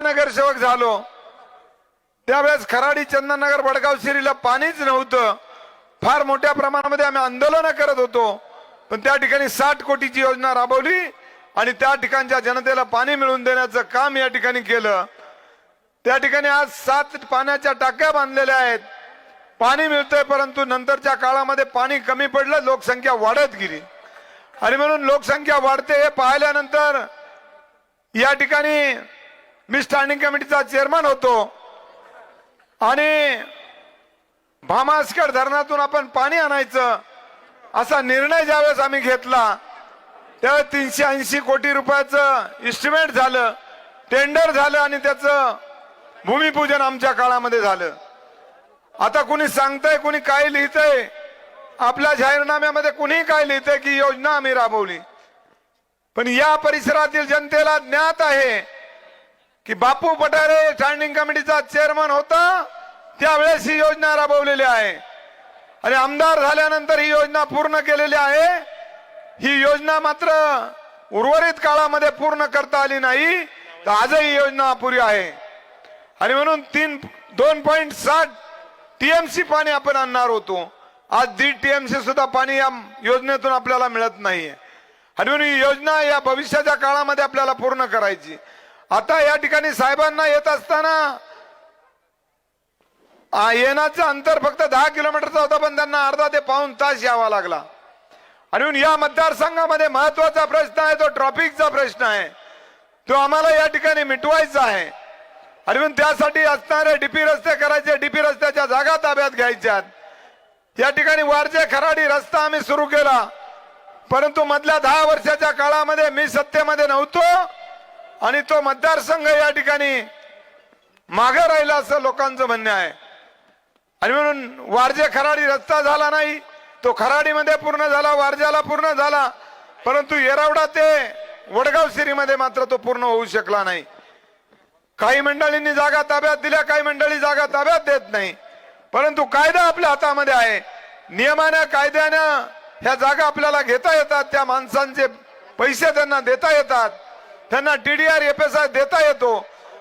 नगरसेवक झालो. त्यावेळेस खराडी चंदननगर वडगाव शिरीला पाणीच नव्हतं. फार मोठ्या प्रमाणामध्ये आम्ही आंदोलन करत होतो. पण त्या ठिकाणी साठ कोटीची योजना राबवली आणि त्या ठिकाणच्या जनतेला पाणी मिळवून देण्याचं काम या ठिकाणी केलं. त्या ठिकाणी आज सात पाण्याच्या टाक्या बांधलेल्या आहेत. पाणी मिळतंय परंतु नंतरच्या काळामध्ये पाणी कमी पडलं लोकसंख्या वाढत गेली. आणि म्हणून लोकसंख्या वाढते हे पाहिल्यानंतर या ठिकाणी मी स्टँडिंग कमिटीचा चेअरमन होतो. आणि भामासकर धरणातून आपण पाणी आणायचं असा निर्णय ज्यावेळेस आम्ही घेतला त्यावेळेस तीनशे ऐंशी कोटी रुपयाचं इस्टिमेट झालं टेंडर झालं आणि त्याचं भूमिपूजन आमच्या काळामध्ये झालं. आता कुणी सांगतंय कुणी काय लिहितंय आपल्या जाहीरनाम्यामध्ये कुणी काय लिहितंय की योजना आम्ही राबवली. पण या परिसरातील जनतेला ज्ञात आहे की बापू पठारे स्टँडिंग कमिटीचा चेअरमन होता त्यावेळेस ही योजना राबवलेली आहे. आणि आमदार झाल्यानंतर ही योजना पूर्ण केलेली आहे. ही योजना मात्र उर्वरित काळामध्ये पूर्ण करता आली नाही तर आजही योजना अपुरी आहे. आणि म्हणून तीन दोन पॉईंट साठ टीएमसी पाणी आपण आणणार होतो. आज दीड टीएमसी सुद्धा पाणी या योजनेतून आपल्याला मिळत नाहीये. आणि म्हणून ही योजना या भविष्याच्या काळामध्ये आपल्याला पूर्ण करायची. आता या ठिकाणी साहेबांना येत असताना येण्याचं अंतर फक्त दहा किलोमीटरचा होता पण त्यांना अर्धा ते पाऊन तास यावा लागला. आणि या मतदारसंघामध्ये महत्त्वाचा प्रश्न आहे तो ट्रॉफिकचा प्रश्न आहे. तो आम्हाला या ठिकाणी मिटवायचा आहे. आणि म्हणून त्यासाठी असणारे डीपी रस्ते करायचे डीपी रस्त्याच्या जागा ताब्यात घ्यायच्यात या ठिकाणी वारजे खराडी रस्ता आम्ही सुरू केला. परंतु मधल्या दहा वर्षाच्या काळामध्ये मी सत्तेमध्ये नव्हतो. आणि तो मतदारसंघ या ठिकाणी मागे राहिला असं लोकांचं म्हणणं आहे. आणि म्हणून वारजे खराडी रस्ता झाला नाही तो खराडीमध्ये पूर्ण झाला वारज्याला पूर्ण झाला परंतु येरावडा ते वडगाव सिरीमध्ये मात्र तो पूर्ण होऊ शकला नाही. काही मंडळींनी जागा ताब्यात दिल्या काही मंडळी जागा ताब्यात देत नाही. परंतु कायदा आपल्या हातामध्ये आहे. नियमानं कायद्यानं ह्या जागा आपल्याला घेता येतात त्या माणसांचे पैसे त्यांना देता येतात. त्यांना टीडीआर एफ एस आय देता येतो.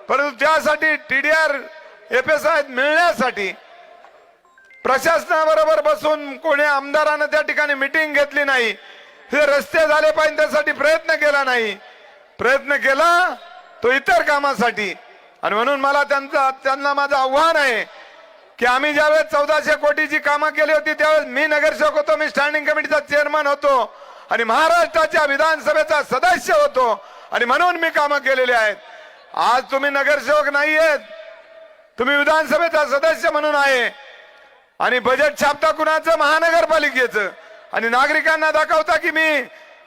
परंतु त्यासाठी टीडीआर एफ एस आय मिळण्यासाठी प्रशासनाबरोबर बसून कोणी आमदारानं त्या ठिकाणी मिटिंग घेतली नाही. हे रस्ते झाले पाहिजे त्यासाठी प्रयत्न केला नाही. प्रयत्न केला तो इतर कामासाठी. आणि म्हणून मला त्यांचा त्यांना माझं आव्हान आहे की आम्ही ज्यावेळेस चौदाशे कोटीची कामं केली होती त्यावेळेस मी नगरसेवक होतो मी स्टँडिंग कमिटीचा चेअरमन होतो आणि महाराष्ट्राच्या विधानसभेचा सदस्य होतो. आणि म्हणून मी कामं केलेली आहेत. आज तुम्ही नगरसेवक नाही आहेत तुम्ही विधानसभेचा सदस्य म्हणून आहे. आणि बजेट छापता कुणाचं? महानगरपालिकेचं. आणि नागरिकांना दाखवता की मी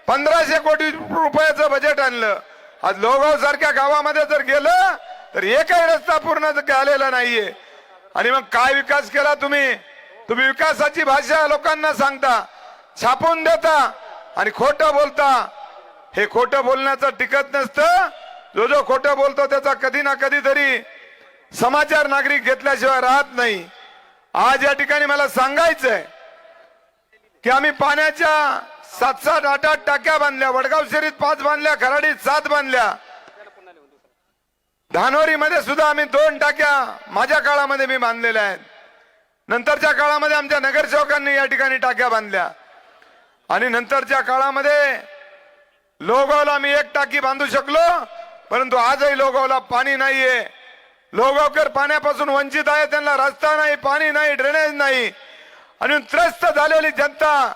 पंधराशे कोटी रुपयाचं बजेट आणलं. आज लोगाव सारख्या गावामध्ये जर गेलं तर एकही रस्ता पूर्ण आलेला नाहीये. आणि मग काय विकास केला तुम्ही? तुम्ही विकासाची भाषा लोकांना सांगता. छापून देता आणि खोटं बोलता. हे खोटं बोलण्याचं टिकत नसतं. जो जो खोटं बोलतो त्याचा कधी ना कधीतरी समाचार नागरिक घेतल्याशिवाय राहत नाही. आज या ठिकाणी मला सांगायचंय की आम्ही पाण्याच्या सात सात आठ आठ टाक्या बांधल्या वडगाव शहरीत पाच बांधल्या खराडीत सात बांधल्या. धानोरीमध्ये सुद्धा आम्ही दोन टाक्या माझ्या काळामध्ये मी बांधलेल्या आहेत. नंतरच्या काळामध्ये आमच्या नगरसेवकांनी या ठिकाणी टाक्या बांधल्या. आणि नंतरच्या काळामध्ये लोगावला मी एक टाकी बांधू शकलो परंतु आजही लोगावला पाणी नाहीये. लोगावकर पाण्यापासून वंचित आहे त्यांना रस्ता नाही पाणी नाही ड्रेनेज नाही. आणि त्रस्त झालेली जनता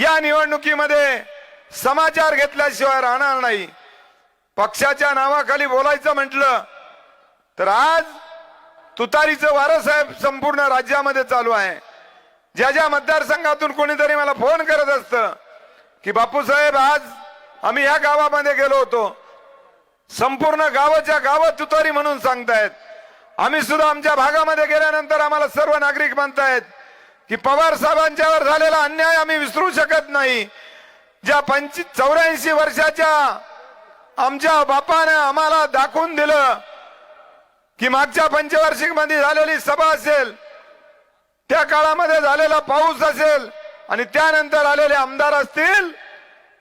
या निवडणुकीमध्ये समाचार घेतल्याशिवाय राहणार नाही. पक्षाच्या नावाखाली बोलायचं म्हटलं तर आज तुतारीचं वारं साहेब संपूर्ण राज्यामध्ये चालू आहे. ज्या ज्या मतदारसंघातून कोणीतरी मला फोन करत असतं की बापूसाहेब आज आम्ही या गावामध्ये गेलो होतो. संपूर्ण गावाच्या गावात तुतारी म्हणून सांगतायत. आम्ही सुद्धा आमच्या भागामध्ये गेल्यानंतर आम्हाला सर्व नागरिक म्हणतायत की पवार साहेबांच्यावर झालेला अन्याय आम्ही विसरू शकत नाही. ज्या पंच चौऱ्याऐंशी वर्षाच्या आमच्या बापानं आम्हाला दाखवून दिलं की मागच्या पंचवार्षिकमध्ये झालेली सभा असेल त्या काळामध्ये झालेला पाऊस असेल आणि त्यानंतर आलेले आमदार असतील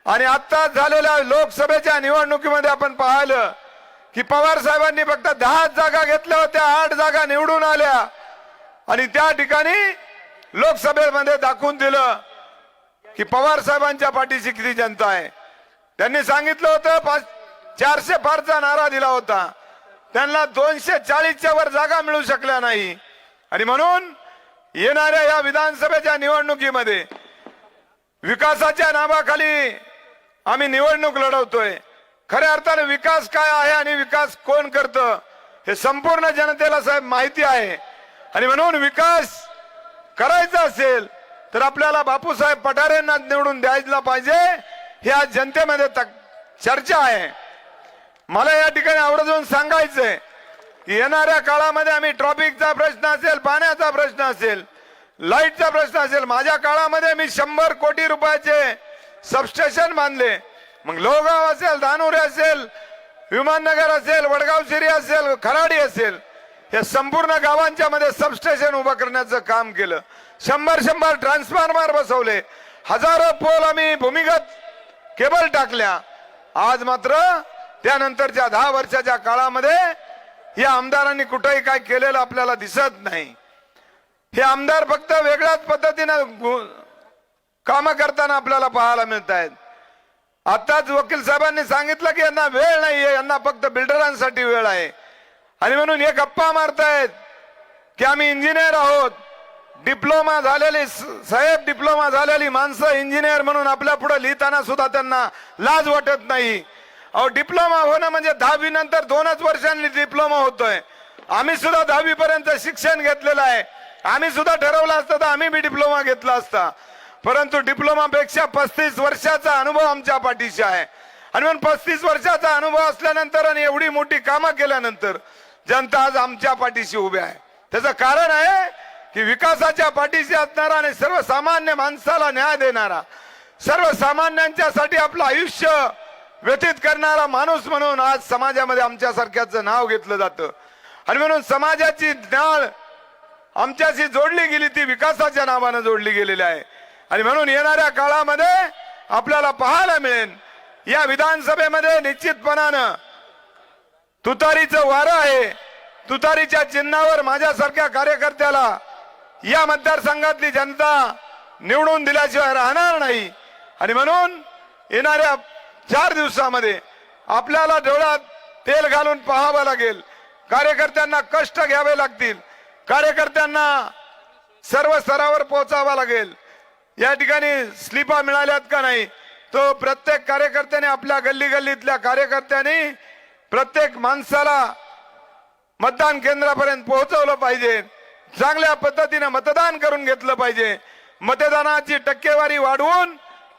आणि आत्ताच झालेल्या लोकसभेच्या निवडणुकीमध्ये आपण पाहिलं की पवार साहेबांनी फक्त दहा जागा घेतल्या होत्या आठ जागा निवडून आल्या. आणि त्या ठिकाणी लोकसभेमध्ये दाखवून दिलं की पवार साहेबांच्या पाठीशी किती जनता आहे. त्यांनी सांगितलं होतं पाच चारशे पारचा नारा दिला होता. त्यांना दोनशे चाळीसच्या वर जागा मिळू शकल्या नाही. आणि म्हणून येणाऱ्या या विधानसभेच्या निवडणुकीमध्ये विकासाच्या नावाखाली आम्ही निवडणूक लढवतोय. खऱ्या अर्थाने विकास काय आहे आणि विकास कोण करतं हे संपूर्ण जनतेला साहेब माहिती आहे. आणि म्हणून विकास करायचा असेल तर आपल्याला बापूसाहेब पठारेंना निवडून द्यायला पाहिजे ही आज जनतेमध्ये तक- चर्चा आहे. मला या ठिकाणी आवर्जून सांगायचंय की येणाऱ्या काळामध्ये आम्ही ट्रॉफिकचा प्रश्न असेल पाण्याचा प्रश्न असेल लाईटचा प्रश्न असेल माझ्या काळामध्ये मी शंभर कोटी रुपयाचे सबस्टेशन बांधले मग लोहगाव असेल धानुरे असेल विमाननगर असेल वडगाव शिरी असेल खराडी असेल या संपूर्ण गावांच्या मध्ये सबस्टेशन उभं करण्याचं काम केलं. शंभर शंभर ट्रान्सफॉर्मर बसवले. हजारो पोल आम्ही भूमिगत केबल टाकल्या. आज मात्र त्यानंतरच्या दहा वर्षाच्या काळामध्ये या आमदारांनी कुठंही काय केलेलं आपल्याला दिसत नाही. हे आमदार फक्त वेगळ्याच पद्धतीनं काम करताना आपल्याला पाहायला मिळत आहेत आताच वकील साहेबांनी सांगितलं की यांना वेळ नाहीये यांना फक्त बिल्डरांसाठी वेळ आहे. आणि म्हणून हे गप्पा मारतायत की आम्ही इंजिनियर आहोत. डिप्लोमा झालेली साहेब डिप्लोमा झालेली माणसं इंजिनियर म्हणून आपल्या पुढे लिहिताना सुद्धा त्यांना लाज वाटत नाही. अहो डिप्लोमा होणं म्हणजे दहावी नंतर दोनच वर्षांनी डिप्लोमा होतोय. आम्ही सुद्धा दहावी पर्यंत शिक्षण घेतलेलं आहे. आम्ही सुद्धा ठरवलं असतं तर आम्ही बी डिप्लोमा घेतला असता. परंतु डिप्लोमापेक्षा पस्तीस वर्षाचा अनुभव आमच्या पाठीशी आहे. आणि म्हणून पस्तीस वर्षाचा अनुभव असल्यानंतर आणि एवढी मोठी कामं केल्यानंतर जनता आज आमच्या पाठीशी उभी आहे. त्याचं कारण आहे की विकासाच्या पाठीशी असणारा आणि सर्वसामान्य माणसाला न्याय देणारा सर्वसामान्यांच्यासाठी आपलं आयुष्य व्यतीत करणारा माणूस म्हणून आज समाजामध्ये आमच्यासारख्याचं नाव घेतलं जातं. आणि म्हणून समाजाची ज्ञाळ आमच्याशी जोडली गेली ती विकासाच्या नावानं जोडली गेलेली आहे. आणि म्हणून येणाऱ्या काळामध्ये आपल्याला पाहायला मिळेल. या विधानसभेमध्ये निश्चितपणानं तुतारीचं वारं आहे. तुतारीच्या चिन्हावर माझ्यासारख्या कार्यकर्त्याला या मतदारसंघातली जनता निवडून दिल्याशिवाय राहणार नाही. आणि म्हणून येणाऱ्या चार दिवसामध्ये आपल्याला डोळ्यात तेल घालून पाहावं लागेल. कार्यकर्त्यांना कष्ट घ्यावे लागतील. कार्यकर्त्यांना सर्व स्तरावर पोहोचावा लागेल. या ठिकाणी स्लिपा मिळाल्यात का नाही? तो प्रत्येक कार्यकर्त्याने आपल्या गल्ली गल्लीतल्या कार्यकर्त्यांनी प्रत्येक माणसाला मतदान केंद्रापर्यंत पोहोचवलं पाहिजे. चांगल्या पद्धतीने मतदान करून घेतलं पाहिजे. मतदानाची टक्केवारी वाढवून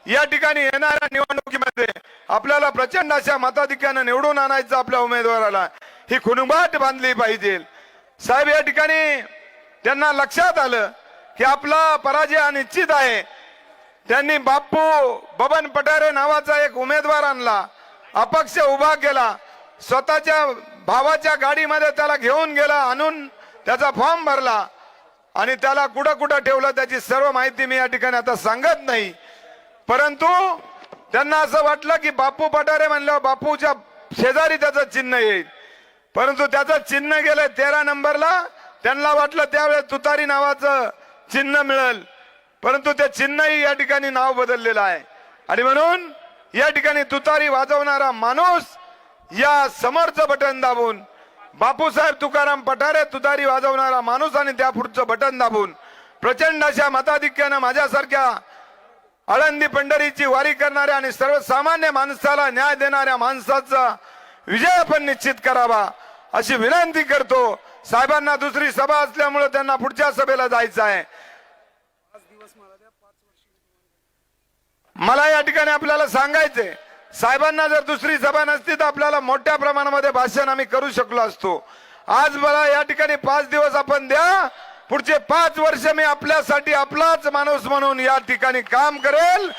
या ठिकाणी येणाऱ्या निवडणुकीमध्ये आपल्याला प्रचंड अशा मताधिक्यानं निवडून आणायचं आपल्या उमेदवाराला. ही खुणबाट बांधली पाहिजे. साहेब या ठिकाणी त्यांना लक्षात आलं. की आपला पराजय निश्चित आहे. त्यांनी बाप्पू बबन पठारे नावाचा एक उमेदवार आणला. अपक्ष उभा केला. स्वतःच्या भावाच्या गाडीमध्ये त्याला घेऊन गेला आणून त्याचा फॉर्म भरला. आणि त्याला कुठं कुठं ठेवलं त्याची सर्व माहिती मी या ठिकाणी आता सांगत नाही. परंतु त्यांना असं वाटलं की बापू पठारे म्हणल्यावर बापूच्या शेजारी त्याचं चिन्ह येईल. परंतु त्याचं चिन्ह गेलं तेरा नंबरला. त्यांना वाटलं त्यावेळेस तुतारी नावाचं चिन्ह मिळेल. परंतु ते चिन्हही या ठिकाणी नाव बदललेलं आहे. आणि म्हणून या ठिकाणी तुतारी वाजवणारा माणूस या समोरचं बटन दाबून बापूसाहेब तुकाराम पठारे तुतारी वाजवणारा माणूस आणि त्या पुढचं बटन दाबून प्रचंड अशा मताधिक्यानं माझ्यासारख्या आळंदी पंढरीची वारी करणाऱ्या आणि सर्वसामान्य माणसाला न्याय देणाऱ्या माणसाचा विजय आपण निश्चित करावा अशी विनंती करतो. साहेबांना दुसरी सभा असल्यामुळे त्यांना पुढच्या सभेला जायचं आहे. मला या ठिकाणी आपल्याला सांगायचंय साहेबांना जर दुसरी सभा नसती तर आपल्याला मोठ्या प्रमाणामध्ये भाषण आम्ही करू शकलो असतो. आज मला या ठिकाणी पाच दिवस आपण द्या पुढचे पाच वर्ष मी आपल्यासाठी आपलाच माणूस म्हणून या ठिकाणी काम करेल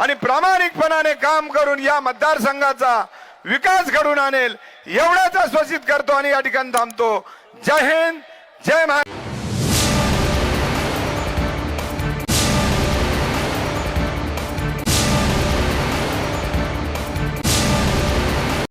आणि प्रामाणिकपणाने काम करून या मतदारसंघाचा विकास घडून आणेल एवढ्याच आश्वासित करतो आणि या ठिकाणी थांबतो. जय हिंद जय महाराज